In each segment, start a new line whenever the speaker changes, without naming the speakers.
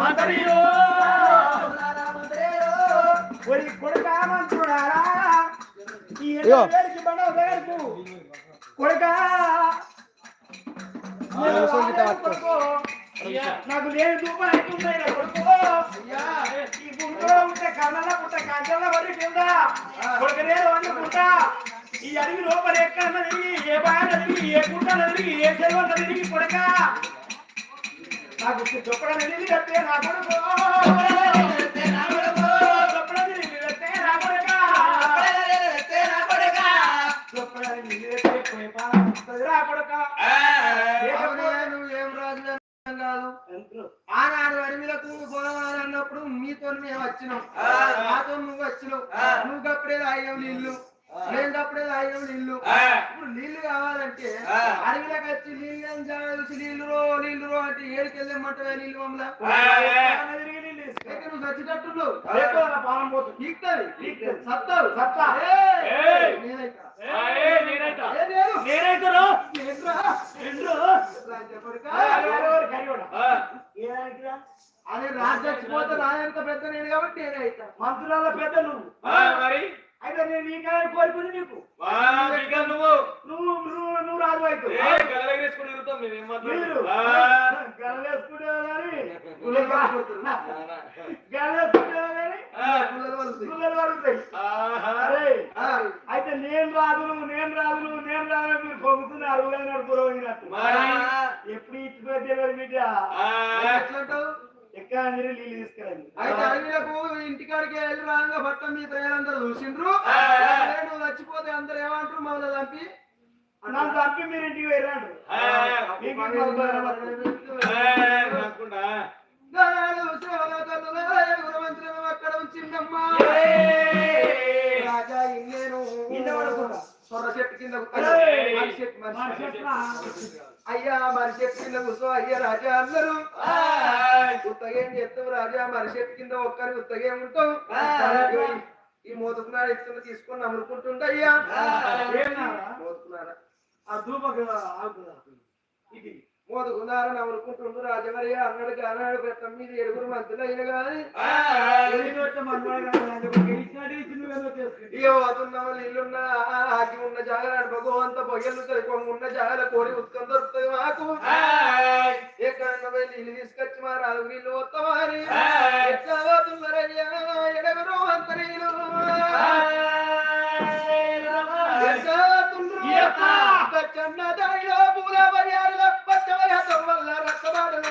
మంత్రియో ఒరి కొడుక మంత్రుడారా ఈ
ఇగో.
వేడికి బండవ వేడుకు కొడుక!
ఆ, రోజు గిట్ట పట్టుకో.
నాకు లేని దూపం అవుతున్నాయి నా కొడుకు! ఈ గుంటలో ఉంటే కళ్ళ పుట్ట కంచెల పడి కింద! కొడుకు నేను వండుకుంటా! ఈ అడవి లోపల ఎక్కడ ఏ బాగా తిరిగి ఏ గుంట తిరిగి ఏ చెరువు తిరిగి కొడుక! నాకు చొప్పడం తిరిగి చెప్తే నా కొడుకు. చొప్పడం తిరిగి చెప్తే నా కొడుక. చొప్పడం తిరిగి చెప్తే పోయి పాలన రా కొడుక
అవునే, నువ్వేం రాజు కాదు ఆనాడు పోదామని అన్నప్పుడు మీతో మేము వచ్చినాం. నాతో నువ్వు వచ్చినావు. నువ్వు కప్పుడే తాగినావు నీళ్ళు నేను కప్పుడే తాగినావు నీళ్ళు ఇప్పుడు నీళ్ళు కావాలంటే అడవిలోకి వచ్చి నీళ్ళు ఏం చూసి నీళ్ళు రో నీళ్ళు రో అంటే ఏడికి వెళ్ళమంటావా మమ్మల్ని?
నీళ్ళు.
అయితే నువ్వు
నా పానం పోతుంది.
సత్తావు
సత్తా.
నేనైతా. అదే రాజు చచ్చిపోతే రాజంత పెద్ద నేను కాబట్టి నేనైతా.
మంత్రులలో పెద్ద నువ్వు.
మరి?
నేను ఈ కాలం కోరుకుంది నీకు.
నువ్వు
నువ్వు. నువ్వు నువ్వు అరే
ఆ,
అయితే నేను రాదును నేను రాదును నేను రాదు మీరు పొంగుతున్నారు అరువులైన పురోగినట్టు? ఎప్పుడు ఇచ్చిపోతే బిడ్డ?
ఎట్లంటావు?
ఎక్కడ నీళ్ళు తీసుకురండి.
అయితే అడవిలకు ఇంటికాడికి వెళ్ళి రాగా భర్త మీ ప్రయాణందరూ చూసిండ్రు. నువ్వు చచ్చిపోతే అందరు ఏమంటారు మమ్మల్ని చంపి?
నన్ను చంపి మీరు ఇంటికి వెళ్ళాడు
అక్కడ ఉంచిందమ్మా సొర చెట్టు కింద అయ్యా మరి చెట్టు కింద కూర్చో. అయ్యా రాజా అందరూ. ఉత్తగేం చేస్తావు రాజా? మరి చెట్టు కింద ఒక్కరి ఉత్తగేం ఉంటావు? ఈ- మోదుకున్నాడు ఇస్తున్న తీసుకొని అమ్ముకుంటుండయ్యా
ఏమన్నారా?
మోదుకున్నారా
ఆ ఆగుతుందా ఇది.
మోదుకున్నారని అమ్ముకుంటుండు రాజమరి అన్నాడు అన్నాడు పెట్టం మీద ఎరుగురు మంత్రులు కానీ. ఇక పోతున్న వాళ్ళు ఇల్లున్న ఆకి ఉన్న జాగర భగవంత కొంగు ఉన్న జాగర కోరి ఉత్కం దొరుకుతుంది మాకు. ఎక్కడన్నా పోయి నీళ్ళు తీసుకొచ్చి మా రాదు నీళ్ళు వస్తామని ఎట్లా పోతున్నారయ్యా? ఎడగరు అంత నీళ్ళు. పూల వరియాలు పచ్చవయాసం వల్ల రక్తబాటలు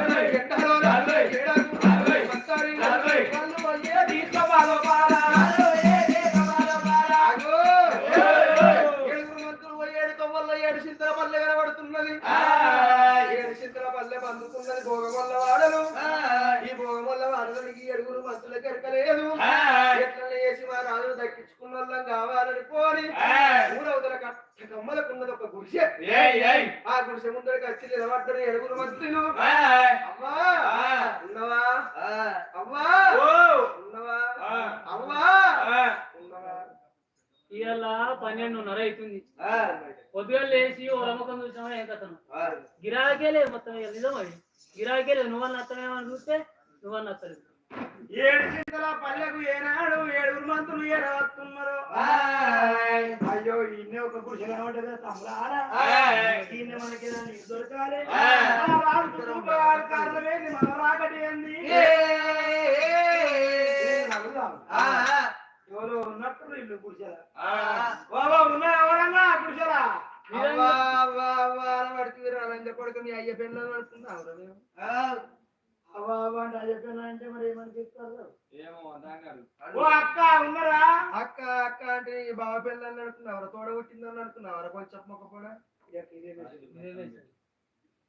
నాయలో కనబడుతున్నది. చింతల పల్లె బందుకున్నది భోగమల్ల వాడలు ఈ భోగమల్ల వాడలకి ఏడుగురు మంత్రులకు ఎరకలేదు ఎట్లా వేసి మా రాజును దక్కించుకున్న వాళ్ళం కావాలని కోరి ఊరవతల కట్ట కమ్మలకున్నది ఒక గుడిసె. ఆ గుడిసె ముందరికి వచ్చి నిలబడ్డారు ఏడుగురు మంత్రులు అమ్మా! ఉన్నవా? అవ్వా ఉన్నవా? అవ్వా ఉన్నవా?
ఇవాళ పన్నెండున్నర అవుతుంది పొద్దుగా లేచి ఓ రమ్మకం చూసినామా ఏం కథను గిరాకే లేదు మొత్తం ఇక నిజం అది. గిరాకే లేదు నువ్వన్న అత్తమేమని చూస్తే నువ్వన్న అత్తలేదు.
ఏడు చింతల పల్లెకు ఏనాడు ఏడుగురు మంతులు ఏడవస్తున్నారు అయ్యో ఇన్నే ఒక పురుష కనబడ్డదా తమ్ముడారా ఈయన మనకి దొరకాలి? మనం రాకటి ఏంది? ఎవరో ఉన్నట్టు ఇల్లు పురుషల
కొడుకు మీ అయ్య పిల్లలు
అవ్వ అంటే మరి ఏమని చెప్తారు?
ఏమో
ఓ అక్క ఉన్నారా?
అక్క అక్క అంటే ఈ బావ పిల్లలు అనుకున్నావు? తోడ పుట్టిందని అనుకున్నావు? కొంచెం మొక్క కూడా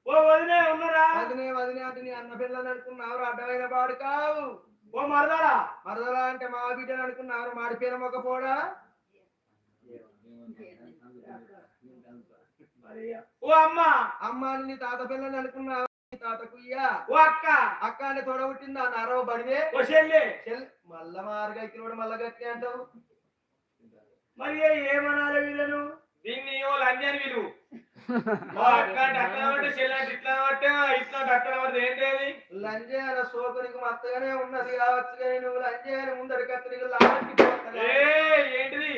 ఓ వదినే ఉన్నారా?
వదినే వదినే అంటే నీ అన్న పిల్లలు అనుకున్నావు? అడ్డమైన పాడు కావు.
ఓ మరదరా
మరదలా అంటే మా బిడ్డలు అనుకున్నారు మాడి పేరు మొక్క పోడా?
ఓ అమ్మ!
అమ్మ అని నీ తాత పిల్లలు అనుకున్నావు నీ తాతకు
ఓ అక్క!
అక్క అంటే తోడ పుట్టిందా నరవ బడివే?
ఓ చెల్లి!
చెల్ మల్ల మార్గా ఇక్కడ మల్ల గట్టి అంటావు?
మరి ఏమనాలి వీళ్ళను?
దీన్ని
లంజే అన్న సోకునికి మత్తగానే ఉన్నది కావచ్చు కానీ నువ్వు లంజే అని ముందరి కత్తిరికి లాంటి
ఏ ఏంటిది?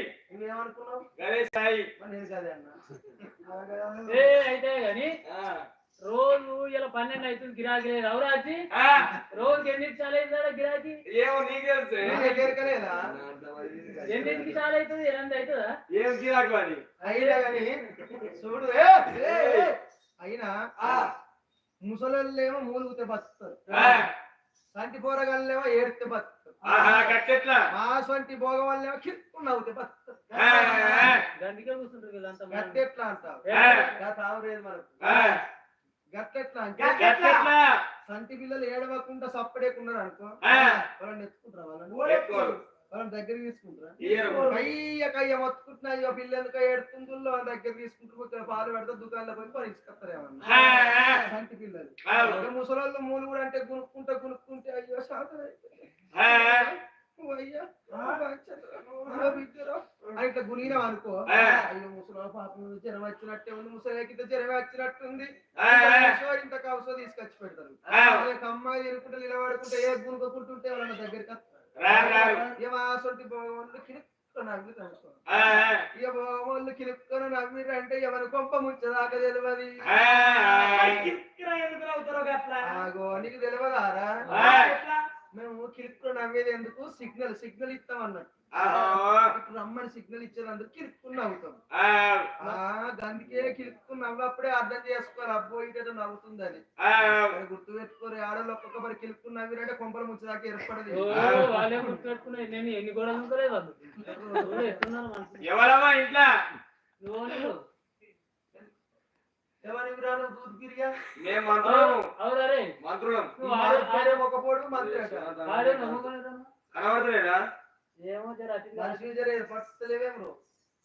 సాయి.
నేను కదే అన్న.
ఏ అయితే గాని
ఆ.
రోజు ఇలా పన్నెండు అవుతుంది గిరాకీ లేదు. అవురాజీ
ఆ,
రోజుకి ఎన్నింటి చాలు అవుతుందా గిరాకీ?
ఏమో నీకు తెలుసు.
ఎన్నింటికి చాలు అవుతుంది? ఎనిమిది అవుతుందా?
ఏం గిరాకు అది
అయినా కానీ చూడు. అయినా ముసలోళ్ళేమో మూలుగుతే బతుకుతారు.
ఆ,
సంటి పోరగాళ్ళేమో ఏడితే బతుకుతారు.
ఆహా గట్టెట్లా
మా సొంటి భోగం
కూర్చుంటారు.
గట్టెట్లా అంటావు? మనకు. గట్టెట్లా అంటే సంటి పిల్లలు ఏడవకుండా సప్పడేకున్నారు అనుకో
ఆ.
వాళ్ళని ఎత్తుకుంటారా వాళ్ళని? వాళ్ళని దగ్గర తీసుకుంటారా. కయ్య కయ్య మొత్తుకుంటున్నా అయ్యో పిల్లలకి ఏడుతుందో దగ్గర తీసుకుంటారు పాలు పెడితే దుకాణంలో పోయి పరిచుకొస్తారేమన్నా
ఆ, ఆ,
సంటి పిల్లలు. ముసలోళ్ళు మూలు కూడా అంటే గునుక్కుంటా గునుక్కుంటే అయ్యో శాతం ఇట్లా గునిగినాం అనుకో. అయ్యో ముసలి పాపం జ్వరం వచ్చినట్టే ఉంది ముసలికి జ్వరం వచ్చినట్టుంది. ఇంత కవసో తీసుకొచ్చి పెడతారు. కమ్మాయి తిరుగుకుంటే నిలబడుకుంటే ఏ గునుకుంటుంటే వాళ్ళ దగ్గరికి? సొంటి భగవాన్లు కిలుక్కొని నవ్వి ఇక భగవాన్లు కిలుక్కొని నవ్విరు అంటే ఎవరి కొంప ముంచదాకా తెలియదు ఆగో నీకు తెలియదారా? మేము కిలుక్కొని నవ్వేది ఎందుకు? సిగ్నల్ సిగ్నల్ ఇస్తాం అన్నట్టు. ఇప్పుడు రమ్మని సిగ్నల్ ఇచ్చేదందుకు కిలుక్కుని నవ్వుతాం.
ఆ,
ఆ గందుకే కిలుక్కుని నవ్వప్పుడే అర్థం చేసుకోవాలి. అబ్బో ఇదేదో నవ్వుతుందని. గుర్తు పెట్టుకోరు ఆడలు ఒక్కొక్కరి కిలుక్కుని నవ్విరంటే కొంపలు ముంచదాకా ఏర్పడదు.
గుర్తుపెట్టుకున్నాయి నేను ఎన్ని మనసు
ఎవరమ్మా ఇంట్లో? మంత్రులం.
ఆడు-
ఒక పోడు మంత్రి అట.
ఏమో జర అటు ఇటు
మనిషి జరే పట్టలేవేం బ్రో.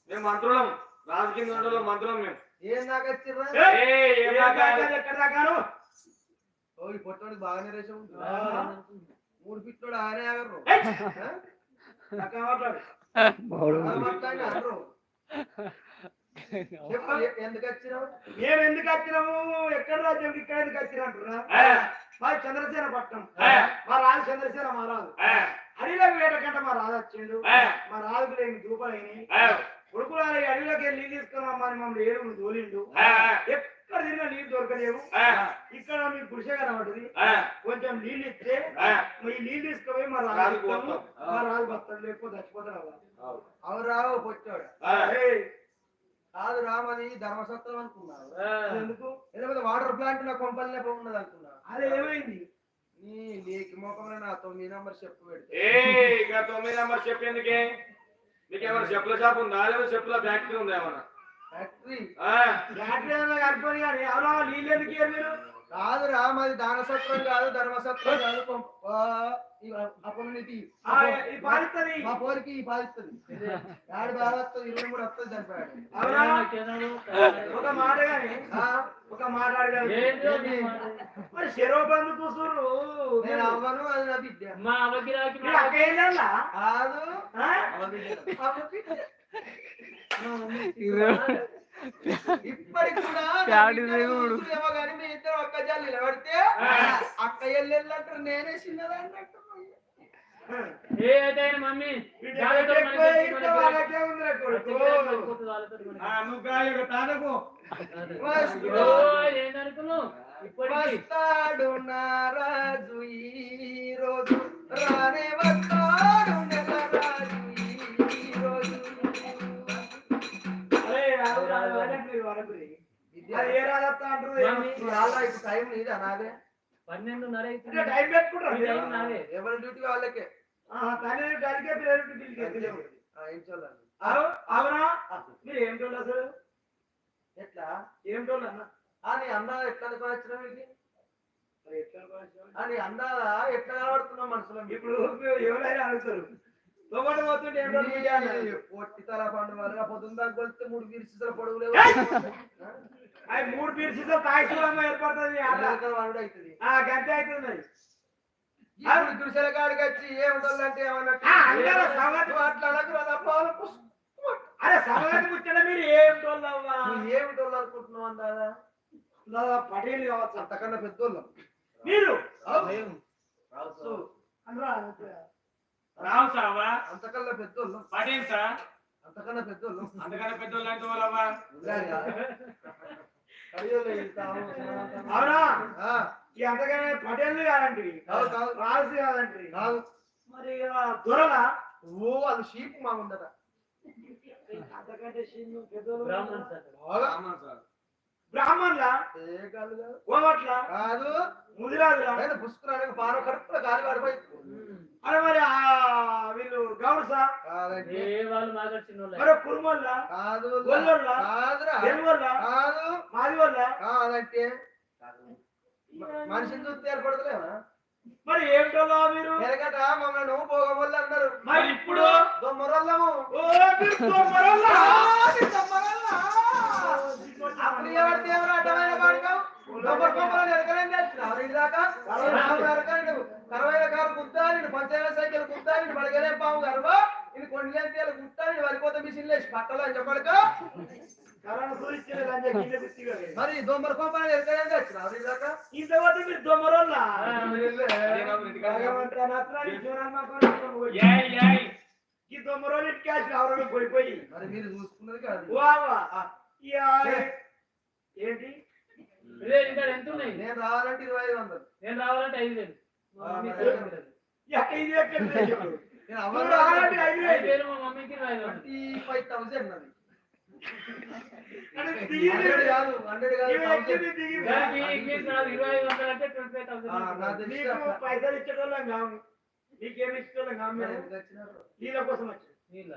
మేము మంత్రులం. రాజకీయ మండలం మంత్రులం మేము.
ఏం దాకా వచ్చిర్రా?
ఏ, ఏం
ఏ
దాకా?
దాకా ఎక్కడ దాకాను?
ఓ ఈ పొట్టోడికి బాగానే రేషం మూడు పిట్లోడు ఆనే ఆగరు. ఎందుకు వచ్చినావు?
మేము ఎందుకు వచ్చినాము ఎక్కడ రాజ్యం ఇక్కడ ఎందుకు వచ్చినా అంటున్నా? మా చంద్రసేన పట్నం
ఆ.
మా రాజు చంద్రసేన మా రాజు
ఆ,
అడవిలోకి వేటకంటే మా రాజు వచ్చిండు.
ఆ.
మా రాజుకు లేని దూపలైన.
ఆ,
కొడుకులు అడవిలోకి వెళ్ళి నీళ్ళు తీసుకురమ్మని మమ్మల్ని ఏడుగురు తోలిండు. ఎక్కడ తిరిగినా నీళ్ళు దొరకలేవు. ఇక్కడ మీకు గుడిసె కనబడుతుంది. కొంచెం నీళ్ళు ఇస్తే. మీ నీళ్ళు తీసుకుపోయి మా రాజు. మా రాజు బతాడు లేకపోతే చచ్చిపోతాడు
అవు రావు
ఆ.
కాదు రామది ధర్మసత్వం అనుకున్నావు.
ఆ.
ఎందుకు?
వాటర్ ప్లాంట్ నా కొంపల్నే ఉన్నది అనుకున్నావు.
అదే ఏమైంది?
నా తొమ్మిది నెంబర్ చెప్పు
ఇక చెప్పేందుకే నీకు ఏమైనా చెప్పుల షాప్ ఉందా? లేదా చెప్పుల ఫ్యాక్టరీ ఉందా ఏమన్నా
ఫ్యాక్టరీ?
ఆ,
బ్యాటరీ ఏమైనా కనుక్కొని కానీ ఎవరో నీళ్ళు ఎందుకు ఇయ్యరు మీరు?
కాదు రా మాది దానసత్వం కాదు ధర్మసత్వం కాదు ఆ, మా పోరికి పాలిస్తుంది. బాగా వస్తుంది? ఇరవై వస్తుంది చనిపోయాడు.
ఒక మాట కానీ ఒక మాట. మరి చెరువు బంధు కూసురు
నేను అవ్వను అది నా బిడ్డ.
మా అవగిరాకి
అక్క
కాదు. ఇప్పటికి కూడా జల్లు నిలబడితే అక్క ఎల్లెళ్ళంటారు నేనే చిన్నదాన్ని అంటారు.
ఏ అయితే ఆయన మమ్మీ
తాతకు.
ఏందనుకున్నావు?
వస్తాడు నారాజు ఈ రోజు రానే వస్తాడు
పన్నెండున్నర
టైం పెట్టుకుంటారు.
ఎవరి డ్యూటీ వాళ్ళకే.
కానీ డ్యూటీకి వెళ్తలేరు.
ఆ, ఏం చూడాలి?
అవు- అవునా? మీరు ఏం టోళ్ళు అసలు?
ఎట్లా?
ఏం టోళ్ళు అన్న?
ఆ నీ అన్న ఎట్లా వచ్చిన వీడికి
మరి ఎట్లా అనుకోవచ్చు?
ఆ నీ అందాల ఎట్లా కనబడుతున్నావు మనసులో
ఇప్పుడు ఎవరైనా అడుగుతారు. తోబడి పోతుంటే.
పొట్టి తల పండు వల్ల పొద్దున్న కొలిస్తే మూడు విరిసిసల పొడుగు లేవు.
అవి మూడు పీర్సీతో తాయిసూలంగా ఏర్పడుతుంది
అవుతుంది.
ఆ గంట అవుతుంది మరి.
ఇప్పుడు గుడిసెల కాడికి వచ్చి పుస్తకం.
అరే సమయాన్ని కూర్చొని మీరు ఏం టోళ్ళు అవ్వా
నువ్వు ఏమిటోళ్ళు అనుకుంటున్నావు అందాదా
దాదా పటేల్ కావచ్చు
అంతకన్నా పెద్దోళ్ళం.
మీరు?
రావు సావా?
అంతకన్నా పెద్దోళ్ళం.
పటేల్ సార్?
అంతకన్నా పెద్దోళ్ళం.
అంతకన్నా పెద్దోళ్ళు అంటే వాళ్ళవా
ఉండాలిగా. కడియోళ్ళు వెళ్తాము, సమాధానం.
అవునా?
ఆ,
ఈ అంతగానే పటేల్ కాదంటివి.
కాదు, కాదు.
రాజు కాదంటివి.
కాదు.
మరి దొరలా?
ఓ అది షీప్ మా ముందట.
అంతకంటే పెద్దోళ్ళు.
బ్రాహ్మణ్ సార్.
బ్రాహ్మణులా?
ఏ కాదు కాదు.
కోవట్లా
కాదు.
ముదిరాజులా?
ఆయన పుష్కరానికి పానం కడుపులో గాలి పడిపోయి
అరే మరి ఆ వీళ్ళు గౌడ్సా మరి కురుమోళ్ళ?
కాదు. కాదు.
మాది వాళ్ళ
కాదంటే మనిషిని చూస్తే ఏర్పడతలేవా
మరి ఏమిటోలా మీరు?
ఎరగట మమ్మల్ని పోగమల్లి అన్నారు.
మరి ఇప్పుడు?
దొమ్మరల్లము.
ఓ మీరు తోమరోళ్ళా?
అప్పుడు ఎవరిది ఎవరు అడ్డమైన వాడుకావు దొమ్మర పంపలు ఎరకలేం చేస్తున్నారు ఇదాకా కరవైన కారు కుత్తా నేను పంచాయతీ సైకిల్ కుత్తా నేను పడగలే పాము గర్వ ఇది కొండలేని తేలు కుత్తా నేను వరిపోతే మిషన్ లేచి పట్టలు అని చెప్పడక మరి దొమ్మర పంపలు ఎరకలేం చేస్తున్నారు ఇదాకా?
ఇంత పోతే మీరు.
ఏయ్.
ఈ తొమ్మరోళ్ళు క్యాష్ అవరణ పోయిపోయి
మరి మీరు చూసుకున్నది కాదు.
ఏంటి?
ఎంత ఉన్నాయి
నేను రావాలంటే ఇరవై ఐదు వందలు.
నేను రావాలంటే ఐదు వేలు. ఐదు వేలు.
నేను
రావాలంటే ఐదు
మా మమ్మీకి
ట్వంటీ ఫైవ్ థౌసండ్ అది.
పైసలు ఇచ్చేటోళ్ళం కాము నీకేమి ఇచ్చేటోళ్ళం కాము నీళ్ళ కోసం వచ్చి
నీళ్ళ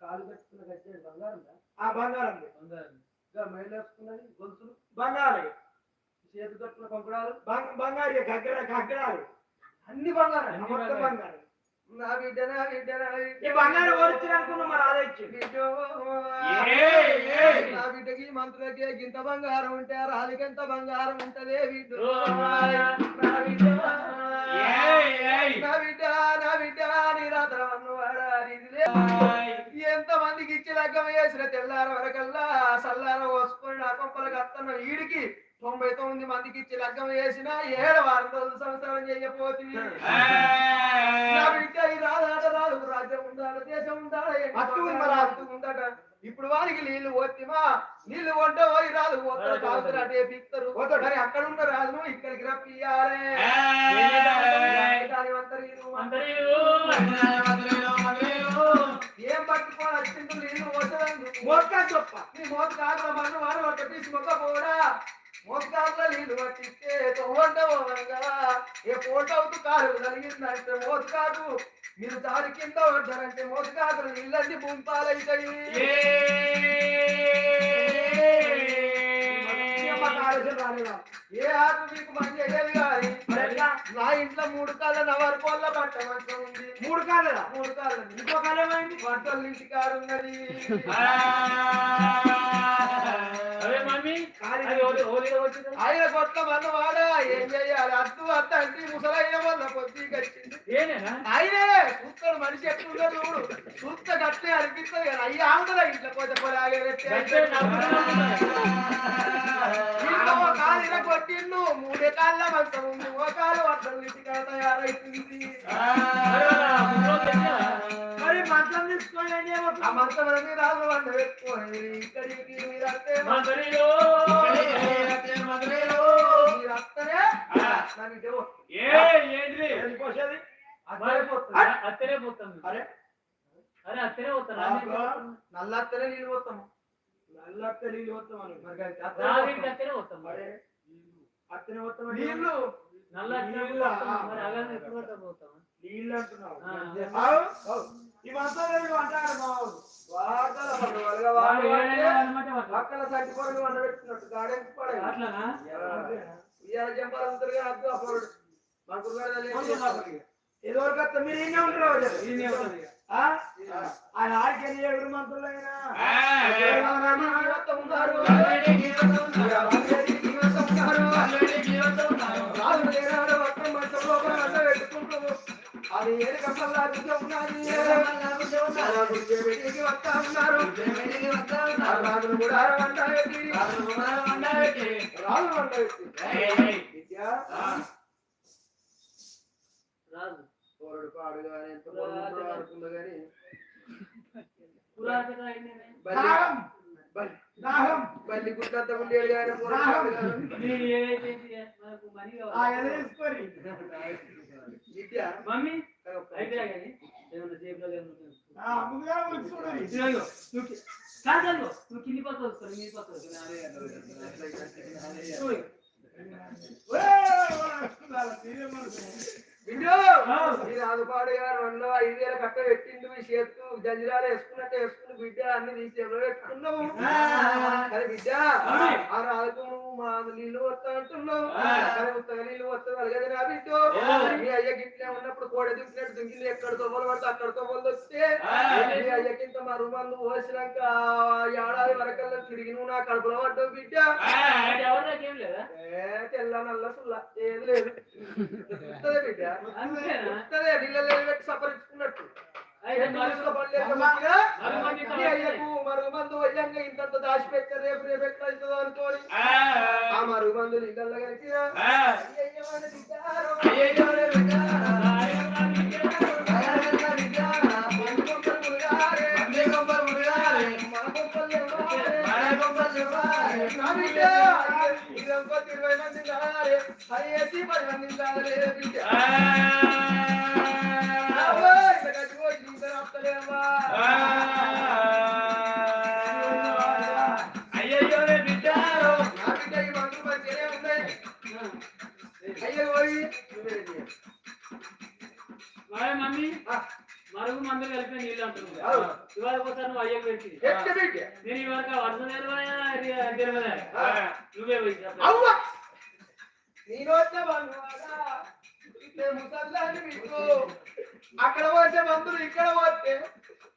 కాలు కట్టుకున్న కట్టే బంగారం
ఆ బంగారం
బంగారం.
ఇంకా మైలు వేసుకున్నది గొలుసులు
బంగారు
చేతి కట్టుకున్న పంపడాలు
బంగారు గగ్గర గగ్గరాలు
అన్ని బంగారం
మొత్తం
బంగారం.
నా బిడ్డ నా బిడ్డ నా బిడ్డ.
ఈ బంగారం ఓడిచ్చిన అనుకున్నా మరి అదే
బిడ్డో. నా బిడ్డకి మంత్రులకి గింత బంగారం ఉంటే ఆ రాలికి ఎంత బంగారం ఉంటదే బిడ్డ నా బిడ్డ. నా బిడ్డ నా బిడ్డ నీ. ఎంత మందికి ఇచ్చి లగ్గం వేసిన తెల్లార వరకల్లా సల్లార పోసుకొని నా కొంపలకు అత్తన్న వీడికి తొంభై తొమ్మిది మందికి ఇచ్చి లగ్గం వేసిన ఏడు వారం రోజులు సంవత్సరం చేయపోతుంది రాదాట రాదు రాజ్యం ఉండాలి దేశం ఉండాలి ఉందట. ఇప్పుడు వారికి నీళ్ళు పోతిమా నీళ్ళు వంట పోయి రాదు పోతారు తాగుతారు అటే పిక్తారు. అక్కడ ఉన్న రాజును ఇక్కడికి రప్పియాలే ఏం పట్టుకొని వచ్చిండు నీళ్ళు పోతుంది
మోకా చొప్ప.
నీ మోత మన్ను వారు ఒక తీసి మొక్క పోడా? కాదుల నీళ్ళు పట్టిస్తే తోవంట పోవనగా ఏ పోట అవుతూ కాదు కలిగిందంటే మోత కాదు మీరు దారి కింద పడ్డారంటే మోత కాదు నీళ్ళన్నీ
రాలేదా
ఏ ఆకు మీకు మంచి
మరి ఎట్లా?
నా ఇంట్లో మూడు కాళ్ళ నవరు కోళ్ళ పట్ట మంచం ఉంది.
మూడు కాలేదా
మూడు కాళ్ళ
ఇంకో కాలం ఏమైంది?
వంటలు ఇంటి కారు ఉన్నది. ఆయన కొట్ల మన వాడా ఏం చెయ్యాలి అద్దు అత్త అంటే ముసలైన వల్ల
ఏనేనా?
ఆయనే చూస్తాడు మనిషి ఎట్లున్నాడు చూడు. చూస్త కట్టే అనిపిస్తుంది కదా. అయ్యి ఆగుతుందా ఇంట్లో
గట్టే.
ఇంట్లో ఒక కాలు ఇలా కొట్టిండు మూడే కాళ్ళ మంచం ఉంది ఒక కాలు తయారైతుంది
మరి
ఆ మీద ఇక్కడికి మీరు. మీరు నాకు.
ఏ
పోసేది?
పోతుంది.
పోతాం
అరే
అరే అత్తనే పోతాను
నల్ల అత్తనే నీళ్ళు పోతాము
నల్ల అత్త నీళ్ళు పోతామని.
మరి అత్తనే పోతాం.
అత్తనే పోతాం
అరే
అత్తనే.
పోతాం. పోతాం పోతాం
నీళ్ళు
పక్కన పొరలు వంట పెట్టినట్టు పడే ఇవాళ అద్దు అప్పుడు
అత్త మీరు ఉంటారు? ఆయన మంత్రులైనా?
అది ఏడు కప్పల్లా ఉన్నది వస్తా ఉన్నారు. రాజులు కూడా వంట పెట్టి రాజు. వంట పెట్టి
రాదు
పోరడు పాడు కానీ ఎంత ఆడుతుందో కానీ. బల్లి గుడ్డంత
తీసుకోరి
విద్య
మమ్మీ అయితే కానీ ఏమన్నా జేబులో ఏమన్నా
ఆ, ముందుగా ముందు చూడు
ఇదిగో, ఇదిగో, నువ్వు కి- కాదు, నువ్వు కింది పక్క మీ చూడు.
విండు ఈ రాజుపాడు గారు రెండు ఐదు వేల కట్ట పెట్టిండు ఈ చేత్తు. జంజిరాలు వేసుకున్నట్టు వేసుకుని బిడ్డ అన్ని తీసి ఎవరో పెట్టుకున్నావు. కానీ బిడ్డ ఆ. నువ్వు మా నీళ్ళు వస్తా అంటున్నావు. కానీ ఉత్తగా నీళ్ళు వస్తుంది అలాగే నా బిడ్డ. మీ అయ్య గిట్లే ఉన్నప్పుడు కోడ దింపినట్టు దుంగిలు ఎక్కడ తొవ్వలు పడితే అక్కడ తొవ్వలు వస్తే మీ అయ్యకింత మా రుమాలు పోసినాక ఏడాది వరకల్లా తిరిగి నువ్వు నా కడుపులో పడ్డావు బిడ్డ. తెల్ల నల్ల సుల్ల ఏది లేదు. బిడ్డ? సపరించుకున్నట్టు.
అయితే మరి
మనుషుల పనులు లేక ముఖ్యంగా
మరి మంది
మీ అయ్యకు మరుగు మందు వయ్యంగా ఇంతంత దాచి పెట్టారు రేపు రేపు ఎట్లా అవుతుందో అనుకోని. ఆ. మరుగు మందు నీళ్ళల్లో ఇదంతా ఇరవై మంది కావాలి. అది వేసి పది మంది కావాలి కట్టుకోవచ్చు,
ఇవాళ ఒకసారి నువ్వు అయ్యకు పెట్టి
ఎట్ట బిడ్డ?
నేను ఇవాళ వర్ష తెలియదా తెలియదా నువ్వే పోయి చెప్పు.
అవ్వ! నేను వచ్చే బంధువాడా? ఇట్లే ముసల్లాన్ని మీకు అక్కడ పోసే మందులు ఇక్కడ పోతే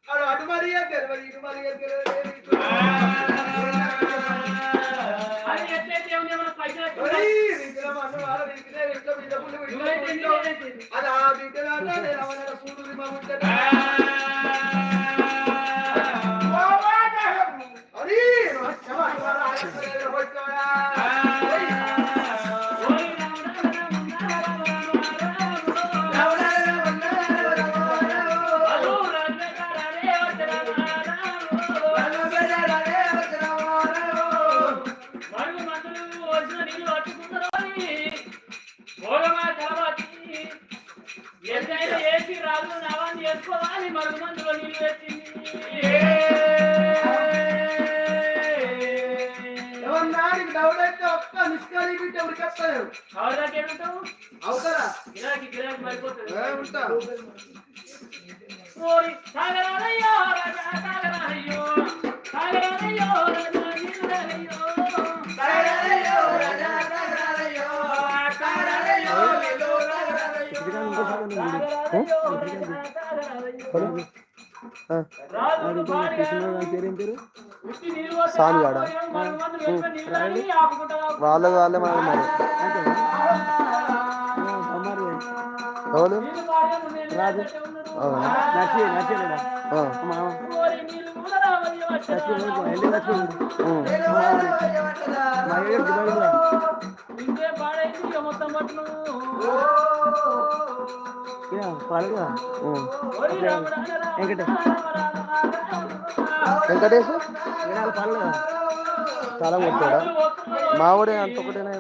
వాడు అటు మరిగా తెలియదు ఇటు మరిగా తెలియదు.
అది ఎట్లయితే ఏముంది, ఏమన్నా పైసలు
ఒరేయ్, రీతిలో మందు వాడ
ఏమంటావు
అవుతారా
గిరాకీ గిరాకీ పడిపోతుంది
ఉంటా.
సాగరాలయ్యో రాజా సాగరాలయ్యో. సాగరాలయ్యో రాజా
నీళ్ళు
తాగి ఆపుకుంటా
వాళ్ళది వాళ్ళే మనం మరి. ఎవరు?
రాజు. వచ్చారా?
ఉమ్.
ఇంకే పాడైంది? మొత్తం
వెంకటేష్. చాలా కొట్టాడా? మావాడే అంత ఒకటేనా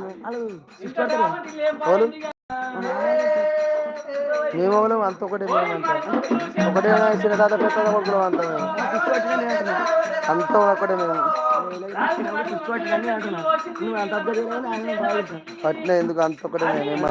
వాళ్ళం అంత ఒకటే ఒకటే చిన్న తాత పెద్ద కొడుకులు అంత అంత ఒకటే మేము. అట్లే ఎందుకు అంత ఒకటే మేము